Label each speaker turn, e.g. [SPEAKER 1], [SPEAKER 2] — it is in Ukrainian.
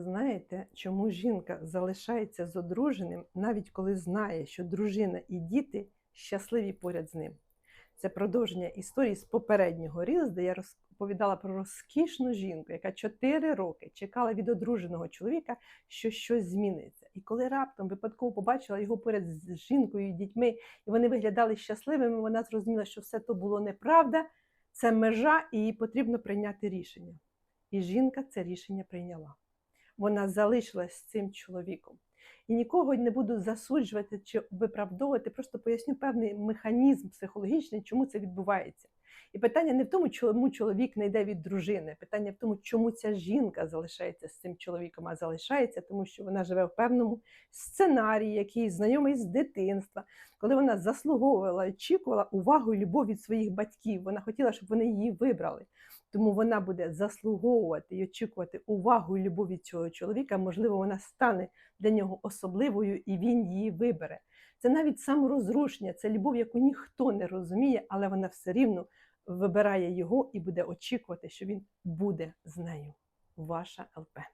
[SPEAKER 1] Знаєте, чому жінка залишається з одруженим, навіть коли знає, що дружина і діти щасливі поряд з ним? Це продовження історії з попереднього різ, де я розповідала про розкішну жінку, яка 4 роки чекала від одруженого чоловіка, що щось зміниться. І коли раптом випадково побачила його поряд з жінкою і дітьми, і вони виглядали щасливими, вона зрозуміла, що все то було неправда, це межа, і їй потрібно прийняти рішення. І жінка це рішення прийняла вона залишилась з цим чоловіком. І нікого не буду засуджувати чи виправдовувати, просто поясню певний механізм психологічний, чому це відбувається. І питання не в тому, чому чоловік не йде від дружини, питання в тому, чому ця жінка залишається з цим чоловіком, а залишається, тому що вона живе в певному сценарії, який знайомий з дитинства, коли вона заслуговувала, очікувала увагу і любов від своїх батьків. Вона хотіла, щоб вони її вибрали. Тому вона буде заслуговувати і очікувати увагу і любов від цього чоловіка. Можливо, вона стане для нього особливою і він її вибере. Це навіть саморозрушення, це любов, яку ніхто не розуміє, але вона все рівно вибирає його і буде очікувати, що він буде з нею. Ваша ЛП.